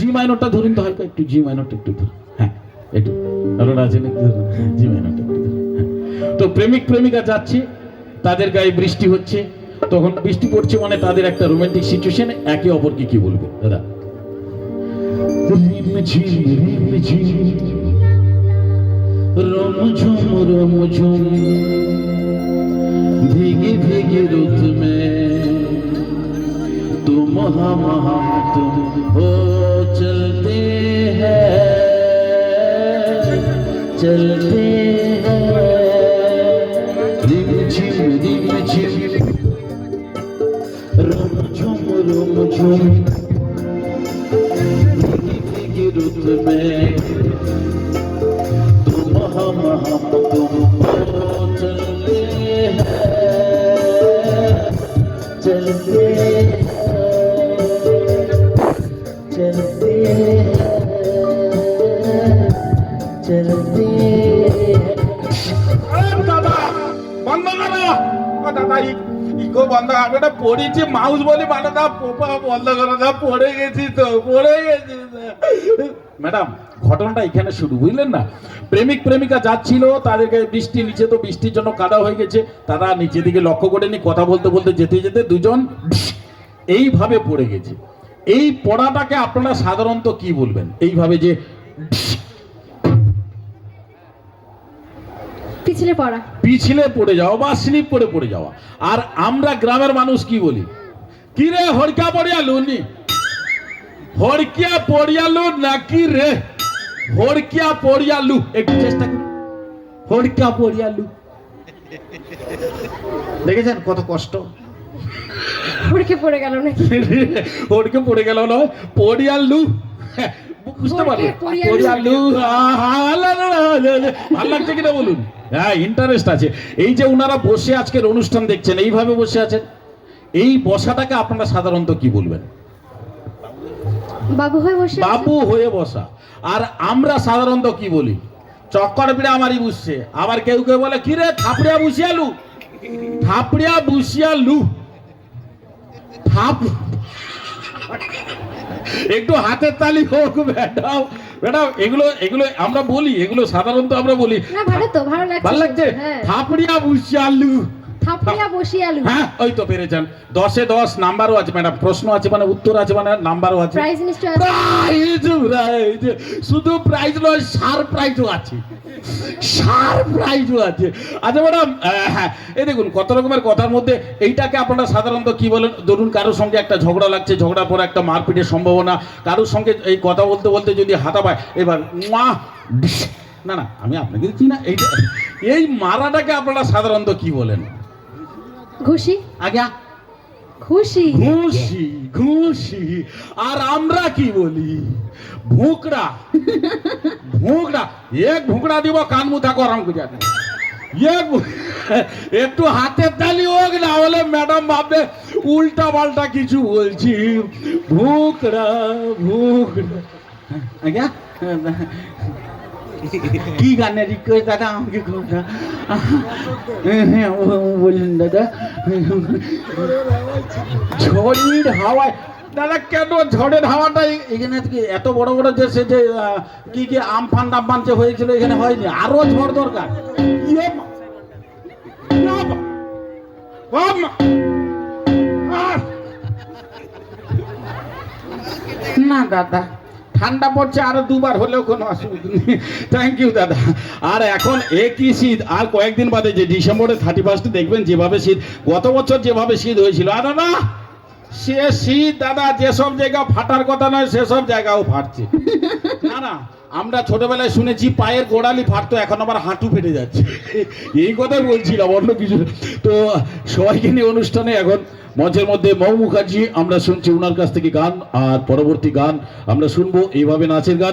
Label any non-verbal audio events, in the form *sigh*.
জি মাইনরটা ধরুন তো হালকা একটু জি মাইনরটা একটু ধরুন। হ্যাঁ একটু। ধরুন? জি মাইনরটা একটু হ্যাঁ। তো প্রেমিক, প্রেমিকা যাচ্ছে, তাদের গায়ে বৃষ্টি হচ্ছে। তখন বৃষ্টি পড়ছে মানে তাদের একটা রোমান্টিক সিচুয়েশন একে অপরকে কি বলবে? দাদা। ঝুম, রম ঝুম। ভেগে ভেগে রুত মে। তুম चलते हैं रिम झिम रिम झिम रम झुम रम झुम भीगे भीगे रुत में तुम हम हम तुम हो चलते हैं चलते हैं चलते हैं ইকো বন্ধ করো এটা পড়েছি মাউস বলি মানে দা পোপা বন্ধ করো দা পড়ে গেছি তো, পড়ে গেছি ম্যাডাম, ঘটনাটা এখানে শুরু, বুঝলেন না? প্রেমিক প্রেমিকা যাচ্ছিল তাদেরকে বৃষ্টি নিচে তো বৃষ্টির জন্য কাদা হয়ে গেছে, তারা নিচের দিকে লক্ষ্য করেনি কথা বলতে বলতে যেতে যেতে দুজন এইভাবে পড়ে গেছে। এই পড়াটাকে আপনারা সাধারণত কি বলবেন? এইভাবে যে পিছলে পড়া। পিছলে পড়ে যাওয়া বা স্লিপ করে পড়ে যাওয়া। আর আমরা গ্রামের মানুষ কি বলি? কি রে হড়কা পড়িয়ালু নি? হড়কিয়া পড়িয়ালু নাকি রে? হড়কিয়া পড়িয়ালু একটু চেষ্টা করুন। হড়কা পড়িয়ালু দেখেছেন কত কষ্ট? হুড়কে পড়ে গেল নাকি? হড়কে পড়ে গেল নয় পড়িয়ালু বুঝতে লা। ভালো লাগছে কিনা বলুন? হ্যাঁ ইন্টারেস্ট আছে। এই যে ওনারা বসে আজকের অনুষ্ঠান দেখছেন এইভাবে বসে আছেন? এই বসাটাকে আপনারা সাধারণত কি বলবেন? বাবু হয়ে বসে বাবু হয়ে বসা। আর আমরা সাধারণত কি বলি? চক্কর পিড়া আমারই বুঝছে। আবার কেউ কেউ বলে কি রে থাপড়িয়া বুসিয়ালু থাপড়িয়া বুসিয়ালু থাপ একটু হাতের তালি হোক ম্যাডাম। ম্যাডাম এগুলো এগুলো আমরা বলি এগুলো সাধারণত আমরা বলি। ভালো তো ভালো লাগছে ভালো লাগছে? হ্যাঁ। থাপড়িয়া বুসিয়ালু হ্যাঁ ওই তো পেরেছেন দশে দশ নাম্বারও আছে ম্যাডাম। প্রশ্ন আছে মানে উত্তর আছে মানে নাম্বারও আছে। প্রাইজ নিশ্চয় প্রাইজ প্রাইজ শুধু প্রাইজ নয় সার প্রাইজও আছে। সার প্রাইজও আছে। আচ্ছা ম্যাডাম হ্যাঁ এই দেখুন কত রকমের কথার মধ্যে এইটাকে আপনারা সাধারণত কি বলেন? ধরুন কারোর সঙ্গে একটা ঝগড়া লাগছে ঝগড়া পরে একটা মারপিটের সম্ভাবনা। কারোর সঙ্গে এই কথা বলতে বলতে যদি হাতা পায় এবার ডিস। না না আমি আপনাকে দিচ্ছি না এইটা এই মারাটাকে আপনারা সাধারণত কি বলেন? ঘুষি? আজ্ঞা। খুশি ঘুষি ঘুষি। আর আমরা কি বলি? ভুকড়া। ভুকড়া। এক ভুকড়া দিব কান মুথা গরম করে। এক *laughs* একটু হাতের তালি হোক না হলে ম্যাডাম ভাববে উল্টা পাল্টা কিছু বলছি। ভুকড়া ভুকড়া। আজ্ঞা? *laughs* কি গানের রিকোয়েস্ট দাদা, আমাকে করুন না। হ্যাঁ ও- ও বলুন দাদা। ঝড়ির হাওয়ায় দাদা, কেন ঝড়ের হাওয়াটা এখানে এত বড় বড় যে সে যে কি কি আমফান টামফান যে হয়েছিল, এখানে হয়নি। আরও ঝড় দরকার। ইয়ে। না, দাদা। ঠান্ডা পড়ছে আরও দুবার হলেও কোনো অসুবিধা নেই। থ্যাংক ইউ দাদা। আর এখন একই শীত, আর কয়েকদিন বাদে যে ডিসেম্বরের থার্টি ফার্স্টে দেখবেন যেভাবে শীত, গত বছর যেভাবে শীত হয়েছিল। আর দাদা, সে শীত, দাদা, যেসব জায়গা ফাটার কথা নয়, সেসব জায়গাও ফাটছে। না না, আমরা ছোটবেলায় শুনেছি পায়ের গোড়ালি ফাটতো, এখন আবার হাঁটু ফেটে যাচ্ছে এই কথাই বলছিলাম, অন্য কিছু। তো সবাইকে নিয়ে অনুষ্ঠানে এখন মঞ্চের মধ্যে মৌ মুখার্জি, আমরা শুনছি ওনার কাছ থেকে গান, আর পরবর্তী গান আমরা শুনব এইভাবে নাচের গান